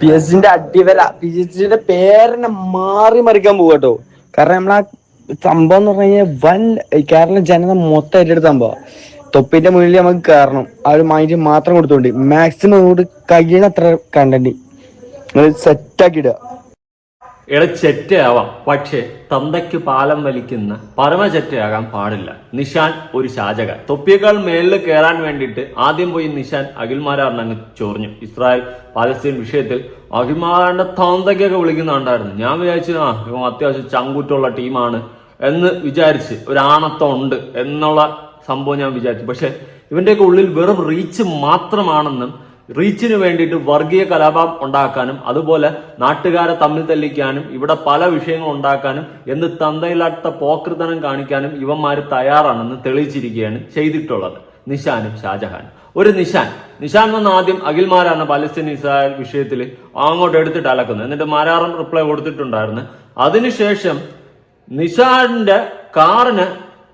P S ജിന്റെ അടിവല P S ജിന്റെ പേരിനെ മാറി മറിക്കാൻ പോകട്ടോ കാരണം നമ്മളാ സംഭവം എന്ന് പറഞ്ഞു കഴിഞ്ഞാൽ വൻ കേരള ജനത മൊത്തം ഏറ്റെടുത്ത സംഭവം. തൊപ്പിന്റെ മുന്നിൽ നമുക്ക് കയറണം ആ ഒരു മൈൻഡ് മാത്രം കൊടുത്തോണ്ട്. മാക്സിമം കൂടി കഴിയണത്ര സെറ്റ് ആക്കി ഇടുക. ഇട ചെറ്റയാവാം പക്ഷേ തന്തയ്ക്ക് പാലം വലിക്കുന്ന പരമചെറ്റയാകാൻ പാടില്ല. നിഷാൻ ഒരു ശാചക തൊപ്പിയേക്കാൾ മേളിൽ കയറാൻ വേണ്ടിയിട്ട് ആദ്യം പോയി നിഷാൻ അഖിൽമാരാറിന് അങ്ങ് ചൊറിഞ്ഞു. ഇസ്രായേൽ പാലസ്തീൻ വിഷയത്തിൽ അഖിൽമാരാറിന്റെ തന്തയ്ക്കൊക്കെ വിളിക്കുന്നുണ്ടായിരുന്നു ഞാൻ വിചാരിച്ചു ആ ഇവ അത്യാവശ്യം ചങ്കൂറ്റുള്ള ടീമാണ് എന്ന് വിചാരിച്ച് ഒരു ആണത്തം ഉണ്ട് എന്നുള്ള സംഭവം ഞാൻ വിചാരിച്ചു. പക്ഷെ ഇവന്റെയൊക്കെ ഉള്ളിൽ വെറും റീച്ച് മാത്രമാണെന്നും റീച്ചിന് വേണ്ടിയിട്ട് വർഗീയ കലാപം ഉണ്ടാക്കാനും അതുപോലെ നാട്ടുകാരെ തമ്മിൽ തെല്ലിക്കാനും ഇവിടെ പല വിഷയങ്ങൾ ഉണ്ടാക്കാനും എന്ന് തന്തയില്ലാത്ത പോക്രിതനം കാണിക്കാനും ഇവന്മാർ തയ്യാറാണെന്ന് തെളിയിച്ചിരിക്കുകയാണ് ചെയ്തിട്ടുള്ളത്. നിഷാനും ഷാജഹാനും. ഒരു നിഷാൻ നിഷാൻ വന്ന് ആദ്യം അഖിൽമാരാണ് പലസ്തീൻ ഇസ്രായേൽ വിഷയത്തിൽ അങ്ങോട്ട് എടുത്തിട്ട് അലക്കുന്നത്. എന്നിട്ട് മാരാറും റിപ്ലൈ കൊടുത്തിട്ടുണ്ടായിരുന്നു. അതിനുശേഷം നിഷാന്റെ കാറിന്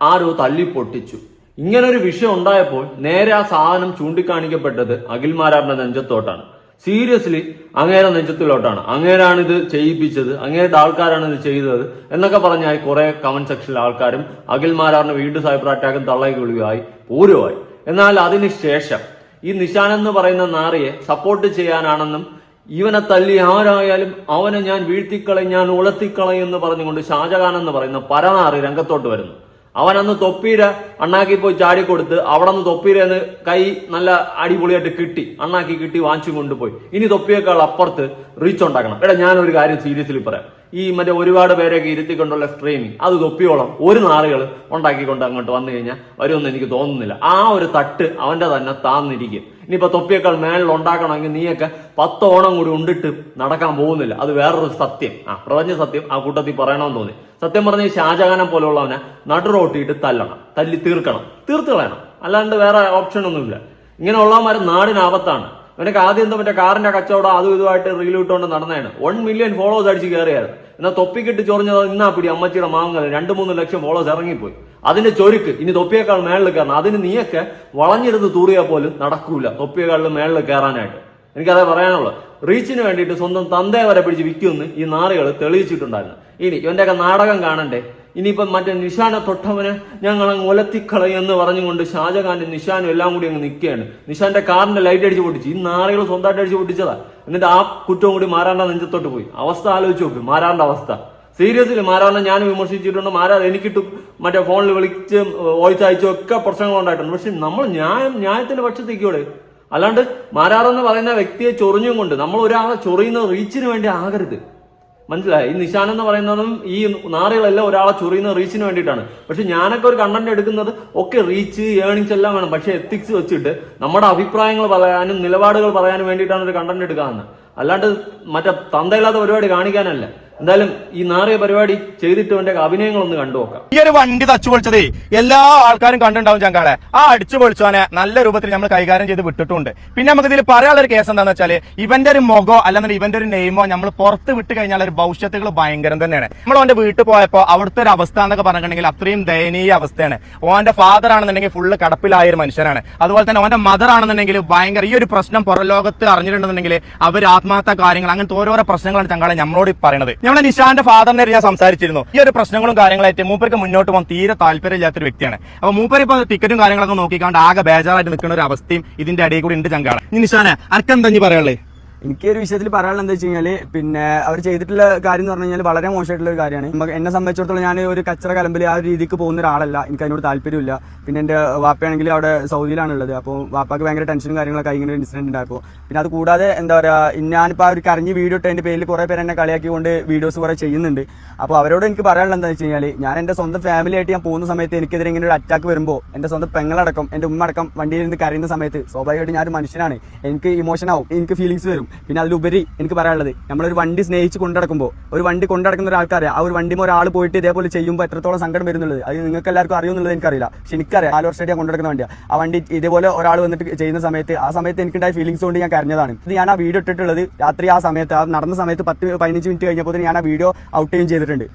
ആരോ തല്ലി പൊട്ടിച്ചു ഇങ്ങനൊരു വിഷയം ഉണ്ടായപ്പോൾ നേരെ ആ സാധനം ചൂണ്ടിക്കാണിക്കപ്പെട്ടത് അഖിൽമാരാറിന്റെ നെഞ്ചത്തോട്ടാണ്. സീരിയസ്ലി അങ്ങേരെ നെഞ്ചത്തിലോട്ടാണ്. അങ്ങേരാണ് ഇത് ചെയ്യിപ്പിച്ചത് അങ്ങേരുടെ ആൾക്കാരാണ് ഇത് ചെയ്തത് എന്നൊക്കെ പറഞ്ഞായി കുറെ കമന്റ് സെക്ഷനിലെ ആൾക്കാരും അഖിൽമാരാറിന് വീണ്ടും സൈബർ അറ്റാക്കും തള്ളയി വിളിയായി പൂരമായി എന്നാൽ അതിനുശേഷം ഈ നിഷാൻ എന്ന് പറയുന്ന നാറിയെ സപ്പോർട്ട് ചെയ്യാനാണെന്നും ഇവനെ തല്ലി ആരായാലും അവനെ ഞാൻ വീഴ്ത്തിക്കളയും ഞാൻ ഉളത്തിക്കളയും എന്ന് പറഞ്ഞുകൊണ്ട് ഷാജഹാൻ എന്ന് പറയുന്ന പരനാറി രംഗത്തോട്ട് വരുന്നു. അവൻ അന്ന് തൊപ്പീര അണ്ണാക്കി പോയി ചാടിക്കൊടുത്ത് അവിടെ നിന്ന് തൊപ്പീരന്ന് കൈ നല്ല അടിപൊളിയായിട്ട് കിട്ടി. അണ്ണാക്കി കിട്ടി വാങ്ങിച്ചു കൊണ്ടുപോയി. ഇനി തൊപ്പിയേക്കാൾ അപ്പുറത്ത് റീച്ച് ഉണ്ടാക്കണം. എടാ ഞാനൊരു കാര്യം സീരിയസ്ലി പറയാം. ഈ മറ്റേ ഒരുപാട് പേരെയൊക്കെ ഇരുത്തിക്കൊണ്ടുള്ള സ്ട്രീമിങ് അത് തൊപ്പിയോളം ഒരു നാളുകൾ ഉണ്ടാക്കിക്കൊണ്ട് അങ്ങോട്ട് വന്നു കഴിഞ്ഞാൽ വരുമെന്ന് എനിക്ക് തോന്നുന്നില്ല. ആ ഒരു തട്ട് അവന്റെ തന്നെ താന്നിരിക്കും. ഇനിയിപ്പോ തൊപ്പിയേക്കാൾ മേളിൽ ഉണ്ടാക്കണമെങ്കിൽ നീയൊക്കെ പത്തോണം കൂടി ഉണ്ടിട്ട് നടക്കാൻ പോകുന്നില്ല. അത് വേറൊരു സത്യം. ആ പ്രപഞ്ച സത്യം ആ കൂട്ടത്തിൽ പറയണമെന്ന് തോന്നി. സത്യം പറഞ്ഞ ഷാജഹാനം പോലുള്ളവനെ നടുറോട്ടിയിട്ട് തല്ലണം. തല്ലി തീർക്കണം. തീർത്ത് കളയണം. അല്ലാണ്ട് വേറെ ഓപ്ഷൻ ഒന്നുമില്ല. ഇങ്ങനെ ഉള്ളവന്മാർ നാടിന് ആപത്താണ്. ഇവനൊക്കെ ആദ്യം എന്താ മറ്റേ കാറിന്റെ കച്ചവടം അതും ഇതുമായിട്ട് റീൽ ഇട്ടുകൊണ്ട് നടന്നതാണ്. വൺ മില്യൺ ഫോളോവേഴ്സ് അടിച്ച് കയറിയായിരുന്നു എന്നാൽ തൊപ്പിക്കിട്ട് ചൊറിഞ്ഞത് ഇന്നാ പിടി അമ്മച്ചിയുടെ മാങ്ങൽ രണ്ട് മൂന്ന് ലക്ഷം ഫോളോവേഴ്സ് ഇറങ്ങിപ്പോയി. അതിന്റെ ചൊരുക്ക് ഇനി തൊപ്പിയേക്കാൾ മേളിൽ കയറണം. അതിന് നീയൊക്കെ വളഞ്ഞിരുന്ന് തൂറിയാൽ പോലും നടക്കൂല തൊപ്പിയേക്കാളിൽ മേളിൽ കയറാനായിട്ട്. എനിക്കതേ പറയാനുള്ളത് റീച്ചിന് വേണ്ടിയിട്ട് സ്വന്തം തന്തയെ വരെ പിടിച്ച് വിൽക്കുമെന്ന് ഈ നാറികൾ തെളിയിച്ചിട്ടുണ്ടായിരുന്നു. ഇനി ഇവന്റെയൊക്കെ നാടകം കാണണ്ടേ? ഇനിയിപ്പം മറ്റേ നിഷാനെ തൊട്ടവന് ഞങ്ങൾ അങ്ങ് ഒലത്തിക്കളയും എന്ന് പറഞ്ഞുകൊണ്ട് ഷാജഹാനും നിഷാനും എല്ലാം കൂടി അങ്ങ് നിൽക്കുകയാണ്. നിഷാന്റെ കാറിന്റെ ലൈറ്റ് അടിച്ച് പൊട്ടിച്ചു. ഈ നാറികൾ സ്വന്തമായിട്ട് അടിച്ച് പൊട്ടിച്ചതാ. എന്നിട്ട് ആ കുറ്റവും കൂടി മാറാണ്ട നെഞ്ചത്തോട്ട് പോയി. അവസ്ഥ ആലോചിച്ച് നോക്ക്. മാറാണ്ട അവസ്ഥ. സീരിയസ്ലി മാരാറിനെ ഞാൻ വിമർശിച്ചിട്ടുണ്ട്. മാരാർ എനിക്കിട്ട് മറ്റേ ഫോണിൽ വിളിച്ച് വോയിസ് അയച്ചും ഒക്കെ പ്രശ്നങ്ങൾ ഉണ്ടായിട്ടുണ്ട്. പക്ഷെ നമ്മൾ ന്യായം ന്യായത്തിന്റെ പക്ഷത്തേക്കോടെ. അല്ലാണ്ട് മാരാറെന്ന് പറയുന്ന വ്യക്തിയെ ചൊറിഞ്ഞും കൊണ്ട് നമ്മൾ ഒരാളെ ചൊറിയുന്ന റീച്ചിന് വേണ്ടി ആകരുത്. മനസ്സിലായി? ഈ നിശാൻ എന്ന് പറയുന്നതും ഈ നാറുകളെല്ലാം ഒരാളെ ചൊറിയുന്ന റീച്ചിന് വേണ്ടിയിട്ടാണ്. പക്ഷെ ഞാനൊക്കെ ഒരു കണ്ടന്റ് എടുക്കുന്നത് ഒക്കെ റീച്ച് ഏണിങ്സ് എല്ലാം വേണം. പക്ഷെ എത്തിക്സ് വെച്ചിട്ട് നമ്മുടെ അഭിപ്രായങ്ങൾ പറയാനും നിലപാടുകൾ പറയാനും വേണ്ടിയിട്ടാണ് ഒരു കണ്ടന്റ് എടുക്കാമെന്ന് അല്ലാണ്ട് മറ്റേ തന്തയില്ലാത്ത പരിപാടി കാണിക്കാനല്ല. എന്തായാലും ഈ നാറിയ പരിപാടി ചെയ്തിട്ട് അവന്റെ അഭിനയങ്ങളൊന്ന് കണ്ടു നോക്കാം. ഈ ഒരു വണ്ടി തച്ചു പൊളിച്ചതേ എല്ലാ ആൾക്കാരും കണ്ടുണ്ടാവും ചങ്കാളെ. ആ അടിച്ചു പൊളിച്ചവനെ നല്ല രൂപത്തിൽ നമ്മൾ കൈകാര്യം ചെയ്ത് വിട്ടിട്ടുണ്ട്. പിന്നെ നമുക്ക് ഇതിൽ പറയാനുള്ള ഒരു കേസ് എന്താണെന്ന് വെച്ചാൽ ഇവന്റെ ഒരു മുഖോ അല്ലെന്നുണ്ടെങ്കിൽ ഇവന്റെ ഒരു നെയ്മോ നമ്മൾ പുറത്ത് വിട്ട് കഴിഞ്ഞാൽ ഒരു ഭവിഷ്യത്തുകൾ ഭയങ്കരം തന്നെയാണ്. നമ്മൾ അവന്റെ വീട്ടിൽ പോയപ്പോ അവിടുത്തെ ഒരു അവസ്ഥ എന്നൊക്കെ പറഞ്ഞിട്ടുണ്ടെങ്കിൽ അത്രയും ദയനീയ അവസ്ഥയാണ്. ഓന്റെ ഫാദർ ആണെന്നുണ്ടെങ്കിൽ ഫുള്ള് കടപ്പിലായ ഒരു മനുഷ്യനാണ്. അതുപോലെ തന്നെ ഓന്റെ മദർ ആണെന്നുണ്ടെങ്കിൽ ഭയങ്കര ഈ ഒരു പ്രശ്നം പുറം ലോകത്ത് അറിഞ്ഞിട്ടുണ്ടെന്നുണ്ടെങ്കിൽ അവർ ആത്മഹത്യ കാര്യങ്ങൾ അങ്ങനത്തെ ഓരോരോ പ്രശ്നങ്ങളാണ് ചങ്കാളെ നമ്മളോട് പറയുന്നത് നമ്മളെ നിഷാന്റെ ഫാദറിനെ ഞാൻ സംസാരിച്ചിരുന്നു. ഈ ഒരു പ്രശ്നങ്ങളും കാര്യങ്ങളായിട്ട് മൂപ്പർക്ക് മുന്നോട്ട് പോകാൻ തീരെ താല്പര്യമില്ലാത്തൊരു വ്യക്തിയാണ്. അപ്പൊ മൂപ്പര് ഇപ്പൊ ടിക്കറ്റും കാര്യങ്ങളൊക്കെ നോക്കിക്കാണ്ട് ആകെ ബേജാറായിട്ട് നിൽക്കുന്ന ഒരു അവസ്ഥയും ഇതിന്റെ അടിയിൽ കൂടി ഉണ്ട് ചങ്കാണ്. നിഷാനെ അനക്കെന്താ ഇനി പറയാനുള്ളത് എനിക്ക് ഒരു വിഷയത്തിൽ പറയാനുള്ളത് എന്താ വെച്ച് കഴിഞ്ഞാൽ പിന്നെ അവർ ചെയ്തിട്ടുള്ള കാര്യം എന്ന് പറഞ്ഞു കഴിഞ്ഞാൽ വളരെ മോശമായിട്ടുള്ള ഒരു കാര്യമാണ്. എന്നെ സംബന്ധിച്ചിടത്തോളം ഞാൻ ഒരു കച്ചറ കലമ്പിൽ ആ ഒരു രീതിക്ക് പോകുന്ന ഒരാളല്ല. എനിക്ക് അതിനോട് താല്പര്യമില്ല. പിന്നെ എന്റെ വാപ്പയാണെങ്കിൽ അവിടെ സൗദിയിലാണുള്ളത്. അപ്പോൾ വാപ്പാക്ക് ഭയങ്കര ടെൻഷനും കാര്യങ്ങളൊക്കെ ഇങ്ങനെ ഒരു ഇൻസിഡന്റ് ഉണ്ടായപ്പോൾ. പിന്നെ അത് കൂടാതെ എന്താ പറയുക ഞാനിപ്പോൾ ആ ഒരു കരഞ്ഞ് വീഡിയോ ഇട്ട് എന്റെ പേരിൽ കുറേ പേര് എന്നെ കളിയാക്കിക്കൊണ്ട് വീഡിയോസ് കുറേ ചെയ്യുന്നുണ്ട്. അപ്പോൾ അവരോട് എനിക്ക് പറയാനുള്ളത് എന്താ വെച്ച് കഴിഞ്ഞാൽ ഞാൻ എന്റെ സ്വന്തം ഫാമിലിയായിട്ട് ഞാൻ പോകുന്ന സമയത്ത് എനിക്കെതിരെ ഇങ്ങനെ ഒരു അറ്റാക്ക് വരുമ്പോൾ എന്റെ സ്വന്തം പെങ്ങളടക്കം എന്റെ ഉമ്മ അടക്കം വണ്ടിയിൽ നിന്ന് കരയുന്ന സമയത്ത് സ്വാഭാവികമായിട്ട് ഞാനൊരു മനുഷ്യനാണ്. എനിക്ക് ഇമോഷൻ എനിക്ക് ഫീലിങ്സ് വരും. പിന്നെ അതിലുപരി എനിക്ക് പറയാനുള്ളത് നമ്മളൊരു വണ്ടി സ്നേഹിച്ച് കൊണ്ടടക്കുമ്പോൾ ഒരു വണ്ടി കൊണ്ടടക്കുന്ന ഒരാൾക്കാരെ ആ ഒരു വണ്ടി ഒരാൾ പോയിട്ട് ഇതേപോലെ ചെയ്യുമ്പോൾ എത്രത്തോളം സങ്കടം വരുന്നുള്ളത്? അത് നിങ്ങൾക്ക് എല്ലാവർക്കും അറിയുന്നുള്ളത് എനിക്കറിയില്ല. പക്ഷെ എനിക്കറിയാം നാല് വർഷമായിട്ട് ഞാൻ കൊണ്ടെടുക്കുന്ന വണ്ടിയാണ് ആ വണ്ടി ഇതേപോലെ ഒരാൾ വന്നിട്ട് ചെയ്യുന്ന സമയത്ത് ആ സമയത്ത് എനിക്കുണ്ടായ ഫീലിങ്സ് കൊണ്ട് ഞാൻ കരഞ്ഞതാണ്. ഇത് ഞാൻ ആ വീഡിയോ ഇട്ടിട്ടുള്ളത് രാത്രി ആ സമയത്ത് ആ നടന്ന സമയത്ത് പത്ത് പതിനഞ്ച് മിനിറ്റ് കഴിഞ്ഞപ്പോൾ ഞാൻ ആ വീഡിയോ ഔട്ട് ചെയ്യും ചെയ്തിട്ടുണ്ട്.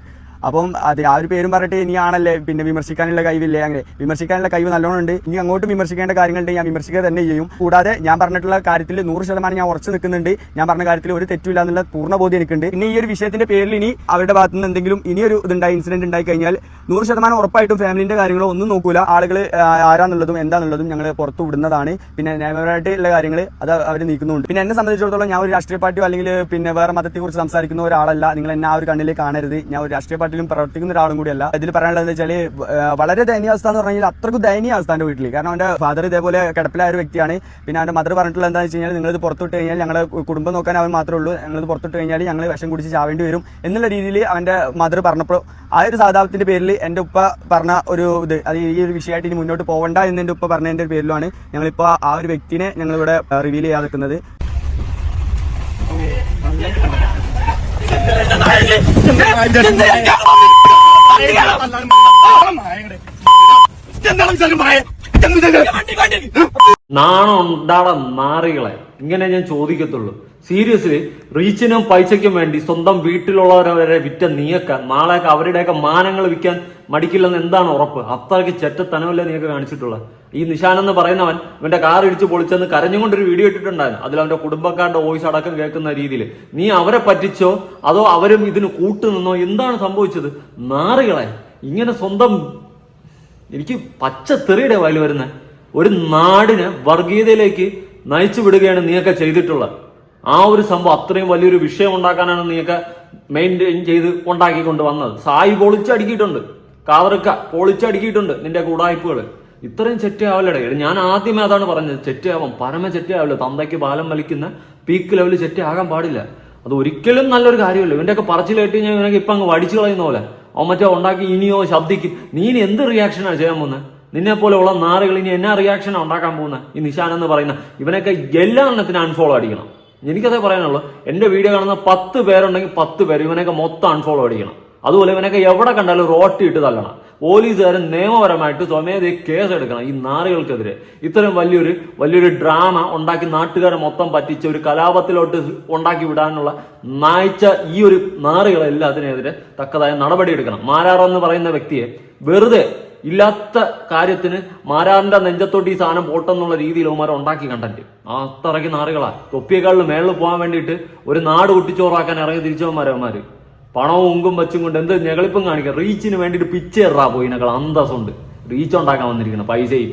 അപ്പം അത് ആ ഒരു പേരും പറഞ്ഞിട്ട് ഇനി ആണല്ലേ പിന്നെ വിമർശിക്കാനുള്ള കഴിവില്ലേ? അങ്ങനെ വിമർശിക്കാനുള്ള കഴിവ് നല്ലോണം ഉണ്ട് ഇനി അങ്ങോട്ട് വിമർശിക്കേണ്ട കാര്യങ്ങളുണ്ട് ഞാൻ വിമർശിക്കുക തന്നെ ചെയ്യും. കൂടാതെ ഞാൻ പറഞ്ഞിട്ടുള്ള കാര്യത്തിൽ നൂറ് ശതമാനം ഞാൻ ഉറച്ചു നിൽക്കുന്നുണ്ട്. ഞാൻ പറഞ്ഞ കാര്യത്തിൽ ഒരു തെറ്റില്ല എന്നുള്ള പൂർണ ബോധ്യം എനിക്കുണ്ട്. ഇനി ഈ ഒരു വിഷയത്തിന്റെ പേരിൽ ഇനി അവരുടെ ഭാഗത്ത് നിന്ന് എന്തെങ്കിലും ഇനി ഒരു ഇതുണ്ടായി ഇൻസിഡന്റ് ഉണ്ടായി കഴിഞ്ഞാൽ നൂറ് ശതമാനം ഉറപ്പായിട്ടും ഫാമിലിന്റെ കാര്യങ്ങളോ ഒന്നും നോക്കൂല. ആളുകൾ ആരാന്നുള്ളതും എന്താന്നുള്ളതും ഞങ്ങൾ പുറത്തു വിടുന്നതാണ്. പിന്നെ നിയമപരമായിട്ടുള്ള കാര്യങ്ങൾ അത് അവർ നീക്കുന്നുണ്ട്. പിന്നെ എന്നെ സംബന്ധിച്ചിടത്തോളം ഞാൻ ഒരു രാഷ്ട്രീയ പാർട്ടിയോ അല്ലെങ്കിൽ പിന്നെ വേറെ മതത്തെക്കുറിച്ച് സംസാരിക്കുന്ന ഒരാളല്ല. നിങ്ങൾ എന്നെ ആ ഒരു കണ്ണിൽ കാണരുത്. ഞാൻ ഒരു രാഷ്ട്രീയ പാർട്ടിയിലും പ്രവർത്തിക്കുന്ന ഒരാളും കൂടിയല്ല. ഇതിൽ പറയാനുള്ളത് എന്താ വെച്ചാൽ വളരെ ദയനീയ അവസ്ഥ എന്ന് പറഞ്ഞാൽ അത്രക്കും ദയനീയ ദയനീയാവസ്ഥ എന്റെ വീട്ടിൽ കാരണം അവന്റെ ഫാദർ ഇതേപോലെ കിടപ്പിലായ ഒരു വ്യക്തിയാണ്. പിന്നെ അവന്റെ മദർ പറഞ്ഞിട്ടുള്ള എന്താണെന്ന് വെച്ച് കഴിഞ്ഞാൽ നിങ്ങളിത് പുറത്തുവിട്ട് കഴിഞ്ഞാൽ ഞങ്ങളുടെ കുടുംബം നോക്കാൻ അവൻ മാത്രമേ ഉള്ളൂ. ഞങ്ങളിത് പുറത്തുവിട്ട് കഴിഞ്ഞാൽ ഞങ്ങൾ വിഷം കുടിച്ച് ചാവേണ്ടി വരും. എന്നുള്ള രീതിയിൽ അവന്റെ മദർ പറഞ്ഞപ്പോൾ ആ ഒരു സാധാപത്തിന്റെ പേരിൽ എന്റെ ഉപ്പ പറഞ്ഞ ഒരു ഇത് അത് ഈ ഒരു വിഷയമായിട്ട് ഇനി മുന്നോട്ട് പോകണ്ട എന്ന് എന്റെ ഉപ്പ പറഞ്ഞതിന്റെ പേരിലാണ് ഞങ്ങളിപ്പോ ആ ഒരു വ്യക്തിനെ ഞങ്ങളിവിടെ റിവീൽ ചെയ്യാതെ നിൽക്കുന്നത്. എന്താണ് വിചാരം പറയാ നാണം ഉണ്ടാട നാറികളെ. ഇങ്ങനെ ഞാൻ ചോദിക്കത്തുള്ളൂ. സീരിയസ്ലി റീച്ചിനും പൈസയ്ക്കും വേണ്ടി സ്വന്തം വീട്ടിലുള്ളവരെ വിറ്റ നീയൊക്കെ നാളെയൊക്കെ അവരുടെയൊക്കെ മാനങ്ങൾ വിൽക്കാൻ മടിക്കില്ലെന്ന് എന്താണ് ഉറപ്പ്? അത്രയ്ക്ക് ചെറ്റത്തനമല്ലേ നീയൊക്കെ കാണിച്ചിട്ടുള്ളത്? ഈ നിഷാൻ എന്ന് പറയുന്നവൻ ഇവന്റെ കാർ ഇടിച്ച് പൊളിച്ചെന്ന് കരഞ്ഞുകൊണ്ടൊരു വീഡിയോ ഇട്ടിട്ടുണ്ടായിരുന്നു. അതിൽ അവന്റെ കുടുംബക്കാരുടെ വോയിസ് അടക്കം കേൾക്കുന്ന രീതിയിൽ. നീ അവരെ പറ്റിച്ചോ? അതോ അവരും ഇതിന് കൂട്ടുനിന്നോ? എന്താണ് സംഭവിച്ചത്? നാറികളെ. ഇങ്ങനെ സ്വന്തം എനിക്ക് പച്ച തെറിയുടെ വായിൽ വരുന്ന. ഒരു നാടിനെ വർഗീയതയിലേക്ക് നയിച്ചു വിടുകയാണ് നീയൊക്കെ ചെയ്തിട്ടുള്ളത്. ആ ഒരു സംഭവം അത്രയും വലിയൊരു വിഷയം ഉണ്ടാക്കാനാണ് നീയൊക്കെ മെയിന്റെയിൻ ചെയ്ത് ഉണ്ടാക്കിക്കൊണ്ട് വന്നത്. സായി പൊളിച്ചടുക്കിയിട്ടുണ്ട് കാതറുക്ക പൊളിച്ചടുക്കിയിട്ടുണ്ട് നിന്റെ കൂടായ്പകൾ ഇത്രയും ചെറ്റയാവല്ലടേ. ഞാൻ ആദ്യമേ അതാണ് പറഞ്ഞത്. ചെറ്റയാവാം. പരമ ചെറ്റയാവില്ല. തന്തയ്ക്ക് ബാലം വലിക്കുന്ന പീക്ക് ലെവലിൽ ചെറ്റയാകാൻ പാടില്ല. അത് ഒരിക്കലും നല്ലൊരു കാര്യമല്ല. ഇവന്റെയൊക്കെ പറച്ചിൽ കേട്ട് കഴിഞ്ഞാൽ ഇവനൊക്കെ ഇപ്പൊ അങ്ങ് വടിച്ചു കളയുന്ന പോലെ. അവൻ മറ്റേ ഉണ്ടാക്കി ഇനിയോ ശബ്ദിക്കും. നീ ഇനി എന്ത് റിയാക്ഷനാണ് ചെയ്യാൻ പോകുന്നത് നിന്നെ പോലെ ഉള്ള നാറുകൾ ഇനി എന്നാ റിയാക്ഷനാണ് ഉണ്ടാക്കാൻ പോകുന്ന? ഈ നിശാൻ എന്ന് പറയുന്ന ഇവനൊക്കെ എല്ലാ എണ്ണത്തിനും അൺഫോളോ അടിക്കണം. എനിക്കതേ പറയാനുള്ളൂ എന്റെ വീഡിയോ കാണുന്ന പത്ത് പേരുണ്ടെങ്കിൽ പത്ത് പേര് ഇവനൊക്കെ മൊത്തം അൺഫോളോ അടിക്കണം. അതുപോലെ ഇവനൊക്കെ എവിടെ കണ്ടാലും റോട്ടി ഇട്ട് തള്ളണം. പോലീസുകാരൻ നിയമപരമായിട്ട് സ്വമേധയെ കേസ് എടുക്കണം ഈ നാറുകൾക്കെതിരെ. ഇത്തരം വലിയൊരു വലിയൊരു ഡ്രാമ ഉണ്ടാക്കി നാട്ടുകാരെ മൊത്തം പറ്റിച്ച് ഒരു കലാപത്തിലോട്ട് ഉണ്ടാക്കി വിടാനുള്ള നായ്ച്ച ഈ ഒരു നാറുകളെല്ലാം അതിനെതിരെ തക്കതായ നടപടിയെടുക്കണം. മാരാർ എന്ന് പറയുന്ന വ്യക്തിയെ വെറുതെ ഇല്ലാത്ത കാര്യത്തിന് മാരാറിന്റെ നെഞ്ചത്തോട്ട് ഈ സാധനം പോട്ടെന്നുള്ള രീതിയിൽ അവന്മാർ ഉണ്ടാക്കി കണ്ടന്റ് അത്രയ്ക്ക് നാറുകളാ. തൊപ്പിയേക്കാളിൽ മേളിൽ പോകാൻ വേണ്ടിയിട്ട് ഒരു നാട് കുട്ടിച്ചോറാക്കാൻ ഇറങ്ങി തിരിച്ചവന്മാരവന്മാര് പണവും ഉങ്കും വച്ചും കൊണ്ട് എന്ത് ഞെളിപ്പും കാണിക്കുക റീച്ചിന് വേണ്ടിയിട്ട് പിച്ചേറാ പോയിനകൾ അന്തസ്സുണ്ട്. റീച്ച് ഉണ്ടാക്കാൻ വന്നിരിക്കുന്നത് പൈസയും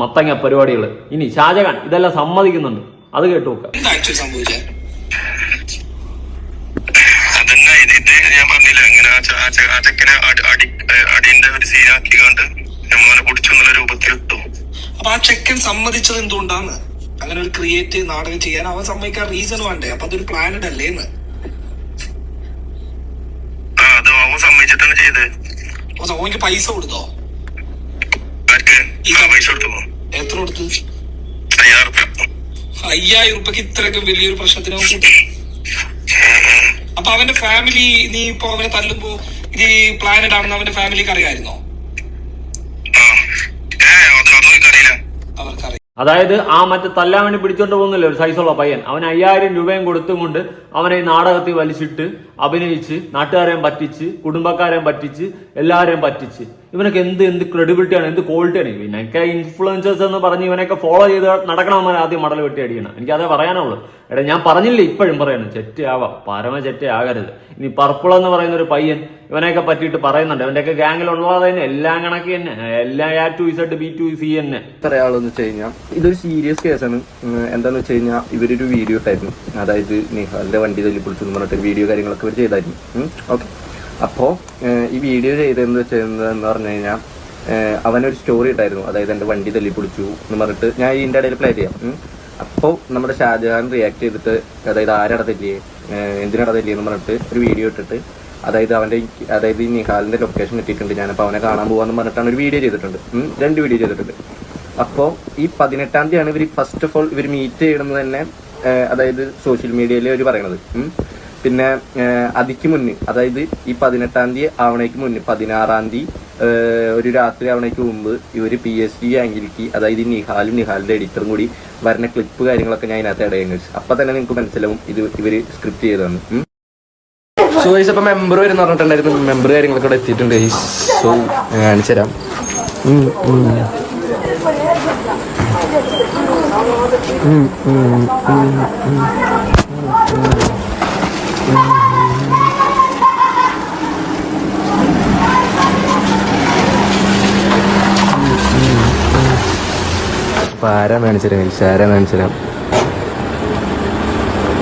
മത്തങ്ങ പരിപാടികൾ ഇനി ഷാജഹാൻ ഇതെല്ലാം സമ്മതിക്കുന്നുണ്ട്. അത് കേട്ടു നോക്കുക എന്താ ആക്ച്വലി സംഭവിച്ചത് അതന്നെ ഇത് ഇത് ഞാൻ പറഞ്ഞില്ല ഇങ്ങനെ ആ ചെ- ആ ചെ- ആ ചെക്കനെ അടി അടി അടിന്റെ ഒരു സീനാക്കി കണ്ട് നമ്മളെ പൊടിച്ചു രൂപത്തിൽ ഇട്ടു അപ്പൊ ആ ചെക്കൻ സമ്മതിച്ചത് എന്തുകൊണ്ടാണ്? അങ്ങനെ ഒരു ക്രിയേറ്റ് നാടകം ചെയ്യാൻ അവൻ സമ്മതിക്കാൻ റീസൺ വേണ്ടേ? അപ്പൊ അതൊരു പ്ലാനഡ് അല്ലേ എന്ന് ആ അത് അവൻ സമ്മതിച്ചിട്ടാണ് ചെയ്തത് ഓനിക്ക് പൈസ കൊടുത്തോ? പൈസ കൊടുത്തോ? എത്ര കൊടുത്തു? അയ്യായിരം ഉറുപ്പക്ക് ഇത്രയൊക്കെ വലിയൊരു പ്രശ്നത്തിന് അപ്പൊ അവന്റെ ഫാമിലി നീ ഇപ്പൊ അവനെ തല്ലുമ്പോ ഇത് പ്ലാനഡ് ആണെന്ന് അവന്റെ ഫാമിലിക്ക് അറിയാമായിരുന്നോ ആ ഏ അത് അതും എനിക്കറിയില്ല അവർക്കറിയാം അതായത് ആ മറ്റേ തല്ലാൻ വേണ്ടി പിടിച്ചോണ്ട് പോകുന്നില്ല ഒരു സൈസുള്ള പയ്യൻ. അവൻ അയ്യായിരം രൂപയും കൊടുത്തുകൊണ്ട് അവനെ ഈ നാടകത്തിൽ വലിച്ചിട്ട് അഭിനയിച്ച് നാട്ടുകാരെയും പറ്റിച്ച് കുടുംബക്കാരെയും പറ്റിച്ച് എല്ലാവരെയും പറ്റിച്ച്. ഇവനൊക്കെ എന്ത് എന്ത് ക്രെഡിബിലിറ്റിയാണ് എന്ത് ക്വാളിറ്റിയാണ് ഇവനൊക്കെ ഇൻഫ്ലുവൻസേഴ്സ് എന്ന് പറഞ്ഞ് ഇവനൊക്കെ ഫോളോ ചെയ്ത് നടക്കണമെന്ന് ആദ്യം മടൽ വെട്ടി അടിക്കണം. എനിക്ക് അതേ പറയാനുള്ളൂ. എടാ ഞാൻ പറഞ്ഞില്ലേ ഇപ്പോഴും പറയണം ചെറ്റയാവാം പരമ ചെറ്റയാകരുത് ഇനി പർപ്പിൾ എന്ന് പറയുന്ന ഒരു പയ്യൻ ഇവനെയൊക്കെ പറ്റിയിട്ട് പറയുന്നുണ്ട്. ഇവന്റെയൊക്കെ ഗാങ്ങിലുള്ളത് തന്നെ എല്ലാം കണക്ക് തന്നെ എല്ലാം A to Z B to C തന്നെ. പറയാനുള്ളതെന്ന് വെച്ച് കഴിഞ്ഞാൽ ഇതൊരു സീരിയസ് കേസാണ് എന്താന്ന് വെച്ച് കഴിഞ്ഞാൽ ഇവരൊരു വീഡിയോ ഇട്ടായിരുന്നു. അതായത് നിഹാലിന്റെ വണ്ടി തല്ലി പൊളിച്ചു എന്ന് പറഞ്ഞിട്ട് വീഡിയോ കാര്യങ്ങളൊക്കെ ഇവർ ചെയ്തായിരുന്നു. ഓക്കെ അപ്പോൾ ഈ വീഡിയോ ചെയ്തതെന്ന് എന്ന് പറഞ്ഞു കഴിഞ്ഞാൽ അവനൊരു സ്റ്റോറി ഇട്ടായിരുന്നു. അതായത് എന്റെ വണ്ടി തല്ലി പൊളിച്ചു എന്ന് പറഞ്ഞിട്ട് ഞാൻ ഇതിന്റെ ഇടയിൽ പ്ലേ ചെയ്യാം. അപ്പോൾ നമ്മുടെ ഷാജഹാൻ റിയാക്ട് ചെയ്തിട്ട് അതായത് ആരട തല്ലിയേ? എന്തിനട തെറ്റിയെന്ന് പറഞ്ഞിട്ട് ഒരു വീഡിയോ ഇട്ടിട്ട് അതായത് അവന്റെ അതായത് ഈ നിഹാലിന്റെ ലൊക്കേഷൻ കിട്ടിയിട്ടുണ്ട്. ഞാനപ്പോൾ അവനെ കാണാൻ പോവാന്ന് പറഞ്ഞിട്ടാണ് ഒരു വീഡിയോ ചെയ്തിട്ടുണ്ട്. രണ്ട് വീഡിയോ ചെയ്തിട്ടുണ്ട്. അപ്പോൾ ഈ പതിനെട്ടാം തീയതിയാണ് ഇവർ ഫസ്റ്റ് ഓഫ് ഓൾ ഇവർ മീറ്റ് ചെയ്യണമെന്ന് തന്നെ അതായത് സോഷ്യൽ മീഡിയയിൽ അവർ പറയണത്. പിന്നെ അതിക്ക് മുന്നേ അതായത് ഈ പതിനെട്ടാം തീയതി ആവണേക്ക് മുന്നേ പതിനാറാം തീയതി ഒരു രാത്രി ആവണേക്ക് മുമ്പ് ഇവർ പി എസ് ഡി ആംഗിലേക്ക് അതായത് നിഹാലും നിഹാലിന്റെ എഡിറ്ററും കൂടി വരുന്ന ക്ലിപ്പ് കാര്യങ്ങളൊക്കെ ഞാൻ ഇതിനകത്ത് ഇടയുന്നു അപ്പൊ തന്നെ നിങ്ങൾക്ക് മനസ്സിലാവും ഇത് ഇവർ സ്ക്രിപ്റ്റ് ചെയ്തതാണ്. സോ ഗൈസ് അപ്പൊ മെമ്പർ വരും പറഞ്ഞിട്ടുണ്ടായിരുന്നു. മെമ്പർ കാര്യങ്ങളൊക്കെ ഇവിടെ എത്തിയിട്ടുണ്ട്. സോ കാണിച്ചു തരാം. Mm-mm.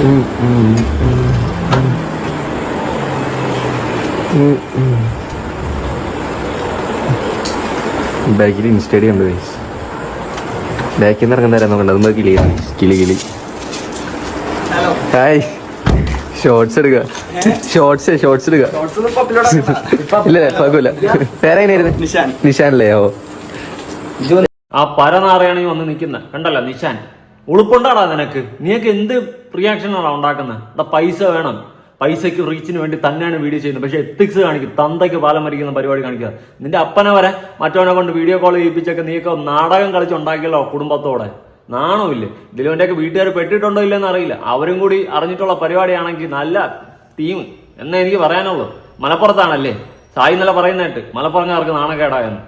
ഉം, ഉം. ഉം, ഉം. ബാക്കിൽ ഇൻസ്റ്റേഡിയം ഉണ്ട് ഗൈസ് ബാക്കിൽ നിന്ന് നോക്കണ്ട അത് കിളി കിളി. കിളി ഹായ് ഷോർട്സ് എടുക്കുക ഷോർട്സ് ഷോർട്സ് എടുക്കുക ഇല്ല കുഴപ്പമില്ല. പേരെങ്ങനെയായിരുന്നു നിഷാൻ നിഷാനല്ലേ ഓ. ആ പരനാറയാണ് വന്ന് നിൽക്കുന്നത് കണ്ടല്ലോ നിഷാൻ ഉളുപ്പുണ്ടാടാ നിനക്ക്. നിനക്ക് എന്ത് റിയാക്ഷനാണ് ഉണ്ടാക്കുന്നത് എന്താ പൈസ വേണം. പൈസയ്ക്ക് റീച്ചിന് വേണ്ടി തന്നെയാണ് വീഡിയോ ചെയ്യുന്നത്. പക്ഷെ എത്തിക്സ് കാണിക്കും. തന്തയ്ക്ക് പാലം മരിക്കുന്ന പരിപാടി കാണിക്കുക. നിന്റെ അപ്പനെ വരെ മറ്റവനെ കൊണ്ട് വീഡിയോ കോൾ ചെയ്യിപ്പിച്ചൊക്കെ നീയൊക്കെ നാടകം കളിച്ചുണ്ടാക്കിയല്ലോ കുടുംബത്തോടെ. നാണമില്ലേ? ഇതിലുവന്റെയൊക്കെ വീട്ടുകാർ പെട്ടിട്ടുണ്ടോ ഇല്ലെന്ന് അറിയില്ല. അവരും കൂടി അറിഞ്ഞിട്ടുള്ള പരിപാടിയാണെങ്കിൽ നല്ല ടീം എന്നേ എനിക്ക് പറയാനുള്ളൂ. മലപ്പുറത്താണല്ലേ? സായി ഇന്നലെ പറയുന്നതായിട്ട് മലപ്പുറങ്ങാർക്ക് നാണക്കേടായെന്ന്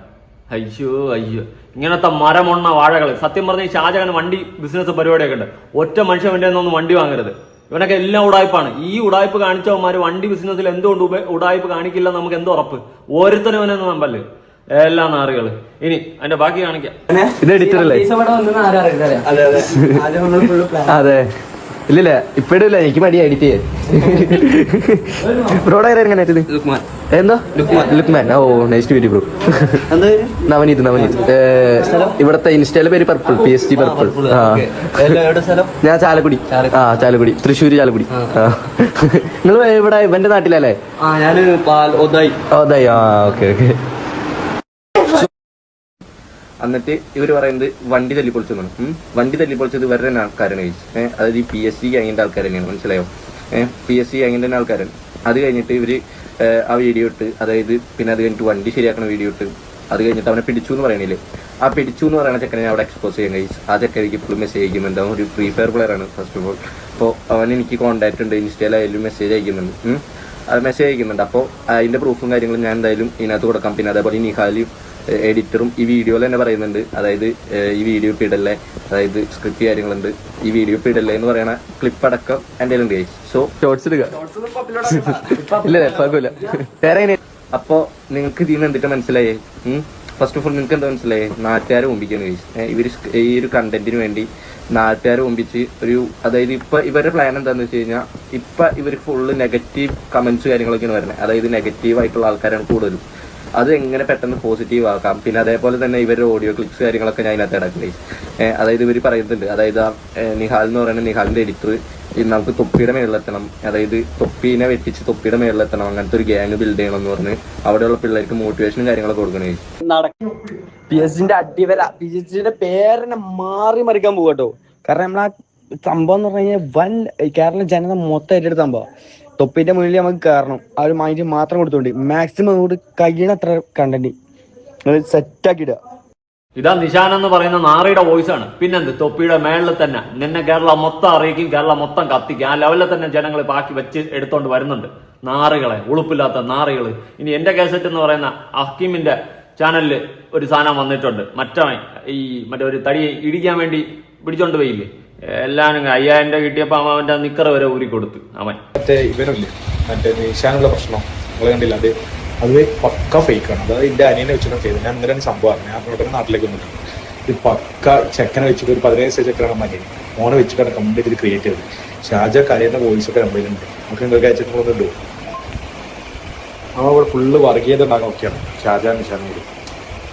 അയ്യോ അയ്യോ. ഇങ്ങനത്തെ മരമൊണ്ണ വാഴകൾ സത്യം പറഞ്ഞ ഷാജഹാൻ വണ്ടി ബിസിനസ് പരിപാടിയൊക്കെ ഉണ്ട്. ഒറ്റ മനുഷ്യൻ എന്റെ ഒന്നും വണ്ടി വാങ്ങരുത്. ഇവനൊക്കെ എല്ലാം ഉടായ്പാണ്. ഈ ഉടായ്പ് കാണിച്ചവന്മാർ വണ്ടി ബിസിനസ്സിൽ എന്തുകൊണ്ട് ഉടായ്പ് കാണിക്കില്ല നമുക്ക് എന്തോ ഉറപ്പ്? ഓരോരുത്തരും ഇവനൊന്നും നമ്പല്ലേ? എല്ലാ നാറുകൾ. ഇനി അതിന്റെ ബാക്കി കാണിക്കാം. ഇത് എഡിറ്റർ അല്ലേ? അതെ ഇല്ലില്ല ഇപ്പഴില്ല എനിക്ക് മടി എഡിറ്റ് ചെയ്യാൻ. ബ്രോഡ് എങ്ങനെ ലുക്മാൻ. എന്തോ? Lukman. Oh nice to meet bro എന്താ നവനീത് നവനീത്. ഇവിടത്തെ ഇൻസ്റ്റയിലെ പേര് purple P S T purple ഞാൻ ചാലക്കുടി. ആ ചാലക്കുടി. തൃശ്ശൂർ ചാലക്കുടി. നിങ്ങൾ ഇവിടെ ഇവന്റെ നാട്ടിലല്ലേ? ആ ഓക്കെ ഓക്കെ. എന്നിട്ട് ഇവർ പറയുന്നത് വണ്ടി തല്ലിപ്പൊളിച്ചെന്നാണ്. വണ്ടി തല്ലിപ്പൊളിച്ചത് വേറെ തന്നെ ആൾക്കാരാണ് കഴിച്ചു അതായത് ഈ പി എസ് സി ഗ്യാങ്ങിന്റെ ആൾക്കാർ തന്നെയാണ്. മനസ്സിലായോ? പി എസ് സി ഗ്യാങ്ങിന്റെ തന്നെ ആൾക്കാരാണ് അത് കഴിഞ്ഞിട്ട് ഇവർ ആ വീഡിയോ ഇട്ട് അതായത് പിന്നെ അത് കഴിഞ്ഞിട്ട് വണ്ടി ശരിയാക്കണ വീഡിയോ ഇട്ട് അത് കഴിഞ്ഞിട്ട് അവനെ പിടിച്ചു എന്ന് പറയണില്ലേ? ആ പിടിച്ചു എന്ന് പറയുന്ന ചെക്കനെ അവിടെ എക്സ്പോസ് ചെയ്യാൻ കഴിച്ചു ആ ചെക്കൻ എനിക്ക് ഇപ്പോഴും മെസ്സേജ് അയക്കുന്നുണ്ട് അവൻ ഒരു ഫ്രീ ഫയർ പ്ലെയർ ആണ് ഫസ്റ്റ് ഓഫ് ഓൾ അപ്പോൾ അവൻ എനിക്ക് കോൺടാക്ട് ഉണ്ട്. ഇൻസ്റ്റയിലായാലും മെസ്സേജ് അയക്കുന്നുണ്ട്. അത് മെസ്സേജ് അയക്കുന്നുണ്ട്. അപ്പോൾ അതിന്റെ പ്രൂഫും കാര്യങ്ങളും ഞാൻ എന്തായാലും ഇതിനകത്ത് കൊടുക്കാം. പിന്നെ അതേപോലെ നിഹാലും എഡിറ്ററും ഈ വീഡിയോയിൽ തന്നെ പറയുന്നുണ്ട്. അതായത് ഈ വീഡിയോ ഇപ്പം ഇടല്ലേ? അതായത് സ്ക്രിപ്റ്റ് കാര്യങ്ങളുണ്ട്. ഈ വീഡിയോ ഇപ്പം ഇടല്ലേ എന്ന് പറയുന്ന ക്ലിപ്പ് അടക്കം എന്റെ ഉണ്ട് സോ ഷോർട്സ് എടുക്കുക ഇല്ല കുഴപ്പമില്ല. വേറെ അപ്പോ നിങ്ങൾക്ക് ഇതിൽ നിന്ന് എന്തിട്ട് മനസ്സിലായേ? ഫസ്റ്റ് ഓഫ് ഓൾ നിങ്ങൾക്ക് എന്താ മനസ്സിലായേ? നാട്ടുകാരെ ഒമ്പിക്കാണ് കഴിച്ചു ഇവർ ഈ ഒരു കണ്ടന്റിന് വേണ്ടി നാട്ടുകാരെ ഒമ്പിച്ച് ഒരു അതായത് ഇപ്പൊ ഇവരുടെ പ്ലാൻ എന്താണെന്ന് വെച്ച് കഴിഞ്ഞാൽ ഇപ്പൊ ഇവർ ഫുള്ള് നെഗറ്റീവ് കമന്റ്സ് കാര്യങ്ങളൊക്കെയാണ് വരുന്നത്. അതായത് നെഗറ്റീവ് ആയിട്ടുള്ള ആൾക്കാരാണ് കൂടുതലും. അത് എങ്ങനെ പെട്ടെന്ന് പോസിറ്റീവ് ആക്കാം? പിന്നെ അതേപോലെ തന്നെ ഇവരുടെ ഓഡിയോ ക്ലിപ്സ് കാര്യങ്ങളൊക്കെ ഞാൻ അതിനകത്ത് ഇടക്കില്ലേ അതായത് ഇവർ പറയുന്നുണ്ട്. അതായത് ആ നിഹാൽ എന്ന് പറയുന്ന നിഹാലിന്റെ എഡിറ്റർ നമുക്ക് തൊപ്പിയുടെ മേളിലെത്തണം. അതായത് തൊപ്പീനെ വെട്ടിച്ച് തൊപ്പിയുടെ മേളിലെത്തണം. അങ്ങനത്തെ ഒരു ഗ്യാങ് ബിൽഡ് ചെയ്യണം എന്ന് പറഞ്ഞ് അവിടെയുള്ള പിള്ളേർക്ക് മോട്ടിവേഷനും കാര്യങ്ങളൊക്കെ കൊടുക്കണേ. നടക്കും. പി എസ് സിന്റെ അടിവര പി എസ് ജിന്റെ പേരെന്നെ മാറി മറിക്കാൻ പോകട്ടോ കാരണം നമ്മളാ സംഭവം എന്ന് പറഞ്ഞു കഴിഞ്ഞാൽ വൻ കേരള ജനത മൊത്തം ഏറ്റെടുത്ത സംഭവം. തൊപ്പിന്റെ മുന്നിൽ നമുക്ക് കയറണം ആ ഒരു മൈൻഡ് മാത്രം കൊടുത്തോണ്ട്. മാക്സിമം അങ്ങോട്ട് കഴിയണത്ര കണ്ടന്റ് ആക്കി ഇടുക. ഇതാ നിഷാൻ എന്ന് പറയുന്ന നാറിയുടെ വോയിസ് ആണ്. പിന്നെന്ത്? തൊപ്പിയുടെ മേളിൽ തന്നെ നിന്നെ കേരള മൊത്തം അറിയിക്കും. കേരള മൊത്തം കത്തിക്കും. ആ ലെവലിൽ തന്നെ ജനങ്ങൾ ബാക്കി വെച്ച് എടുത്തോണ്ട് വരുന്നുണ്ട്. നാറുകളെ ഉളുപ്പില്ലാത്ത നാറികൾ ഇനി എന്റെ കേസറ്റ് എന്ന് പറയുന്ന അഹ്കിമിന്റെ ചാനലിൽ ഒരു സാധനം വന്നിട്ടുണ്ട്. മറ്റവൻ ഈ മറ്റേ ഒരു തടി ഇടിക്കാൻ വേണ്ടി പിടിച്ചോണ്ട് പോയില്ലേ? എല്ലാരും അയ്യായിരം രൂപ കിട്ടിയപ്പോ അവൻ അവന്റെ നിക്കറ വരെ ഊരി കൊടുത്തു അവൻ. മറ്റേ ഇവനില്ലേ മറ്റേ നിശാനുള്ള പ്രശ്നം. നിങ്ങൾ കണ്ടില്ല? അത് അത് പക്ക ഫേക്കാണ് അതായത് എന്റെ അനിയനെ വെച്ചിട്ടാണ് ചെയ്തത്. ഞാൻ ഇന്നലെ സംഭവം ഞാൻ അവിടെ നാട്ടിലേക്ക് വന്നിട്ടുണ്ട് ഇത് പക്ക ചെക്കനെ വെച്ചിട്ട് ഒരു പതിനേഴ് വയസ്സ് ചെക്കനാണ് മകൻ മോനെ വെച്ചിട്ടാണ് കംപ്ലീറ്റ് ഇത് ക്രിയേറ്റ് ചെയ്തത്. ഷാജ കരയുന്ന വോയിസ് ഒക്കെ ഉണ്ട് നമുക്ക് നിങ്ങൾക്ക് അയച്ചിട്ട് പോകുന്നുണ്ട്. അവിടെ ഫുള്ള് വർഗീയത ഉണ്ടാകാൻ ഒക്കെയാണ് ഷാജാൻ നിശാനും കൂടി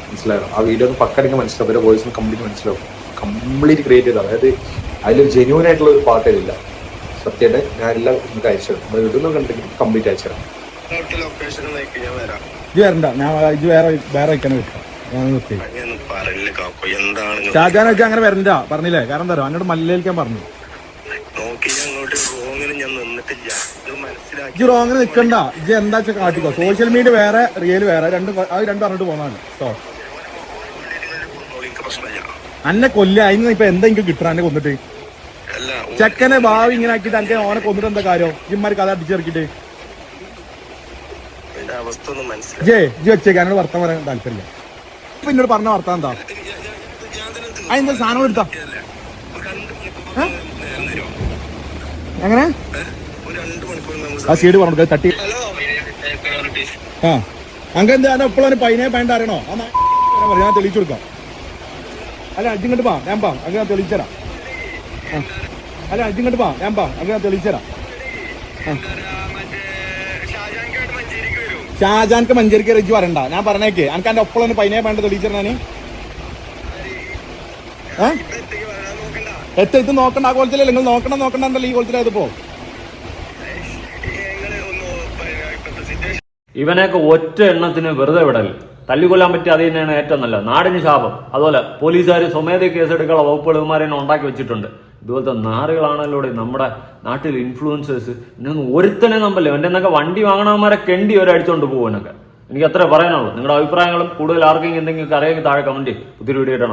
മനസ്സിലായോ? ആ വീഡിയോ ഒന്ന് പക്ക എനിക്ക് മനസ്സിലാവും. അവരുടെ വോയിസ് കംപ്ലീറ്റ് മനസ്സിലാവും. കംപ്ലീറ്റ് ക്രിയേറ്റ് ചെയ്തത് അതായത് അതിലൊരു ജെന്യൂൻ ആയിട്ടുള്ള ഒരു പാട്ട് ഇല്ല സത്യയുടെ ഞാൻ എല്ലാം നിങ്ങൾക്ക് അയച്ചു തരാം. നമ്മൾ ഇടുന്ന കണ്ടെങ്കിൽ കംപ്ലീറ്റ് അയച്ചു തരാം. ലൊക്കേഷൻ ഞാൻ വരാം. ഇത് വരണ്ട. ഞാൻ ഇത് വേറെ വേറെ വയ്ക്കാൻ വെക്കാം ഞാൻ നിർത്തി. ഞാൻ പറയില്ല കാക്കോ എന്താണ് ഷാജാൻ വെച്ചാൽ അങ്ങനെ വരണ്ട. പറഞ്ഞില്ലേ? കാരണം എന്താ അങ്ങോട്ട് മല്ലേൽക്കാൻ പറഞ്ഞു ഇജ്ജ് റോങ്ങിന് നിക്കണ്ട. ഇജ്ജ് എന്താ വെച്ചാൽ കാട്ടിക്കോ? സോഷ്യൽ മീഡിയ വേറെ റിയൽ വേറെ. രണ്ട് അത് രണ്ടും പറഞ്ഞിട്ട് പോകുന്നതാണ് കേട്ടോ അന്നെ കൊല്ല അതിന് ഇപ്പൊ എന്താ എനിക്ക് കിട്ടണം എന്നെ കൊന്നിട്ട്? ചെക്കനെ ഭാവി ഇങ്ങനെ ആക്കിട്ട് അനക്ക് ഓനെ കൊന്നിട്ട് എന്താ കാര്യം? ഇമ്മാര് കഥ അടിച്ചിറക്കിട്ട് ജേ ജി വെച്ചേക്ക് എന്നോട് വർത്താൻ പറയാൻ താല്പര്യമില്ല. ഇപ്പൊ എന്നോട് പറഞ്ഞ വർത്താൻ എന്താ? അതിന്റെ സാധനം എടുത്താ? എങ്ങനെ? ആ സീഡ് പറഞ്ഞു തട്ടി ആ. അങ്ങനെ എന്താ എപ്പോഴും പൈനെ പൈന്റെ അറിയണോ? ആ നാ- പറയാം, ഞാൻ തെളിയിച്ചു കൊടുക്കാം. അല്ല അജിങ്ങോട്ട് പാ ഞാൻ പാ അങ്ങ് ഞാൻ തെളിയിച്ചരാം. ആ. അല്ല അജിങ്ങോട്ട് പാ ഞാൻ പാ അങ്ങ് ഞാൻ തെളിയിച്ചരാം. ആ. ഷാജാൻക്ക് മഞ്ചേരിക്ക് റിജ് വരണ്ട. ഞാൻ പറഞ്ഞേക്ക് എനിക്ക് എന്റെ ഒപ്പം പൈനെ വേണ്ട തെളിയിച്ചിരുന്നാന് ഏ എത്ത ഇത് നോക്കണ്ട ആ കോലത്തിലല്ലേ നിങ്ങൾ നോക്കണ്ട നോക്കണ്ടല്ലോ ഈ കോലത്തിലായത് പോ ഇവനെയൊക്കെ ഒറ്റ എണ്ണത്തിന് വെറുതെ വിടൽ. തല്ലിക്കൊല്ലാൻ പറ്റിയ അത് തന്നെയാണ് ഏറ്റവും നല്ലത്. നാടിന് ശാപം. അതുപോലെ പോലീസുകാർ സ്വമേധ കേസെടുക്കാനുള്ള വകുപ്പുകൾ ഇവന്മാരെ ഉണ്ടാക്കി വെച്ചിട്ടുണ്ട്. ഇതുപോലത്തെ നാറുകളാണല്ലോ നമ്മുടെ നാട്ടിൽ ഇൻഫ്ലുവൻസേഴ്സ് ഇന്നൊന്നും ഒരുത്തനെ നമ്പല്ലേ? എന്റെ എന്നൊക്കെ വണ്ടി വാങ്ങണവന്മാരെ കെണ്ടി ഒരു അടിച്ചുകൊണ്ട് പോകും എനിക്ക് അത്രേ പറയാനുള്ളൂ. നിങ്ങളുടെ അഭിപ്രായങ്ങളും കൂടുതൽ ആർക്കെങ്കിലും എന്തെങ്കിലും അറിയാമെങ്കിൽ താഴെ കമന്റ് പുതിയൊരു വീഡിയോ ഇടണം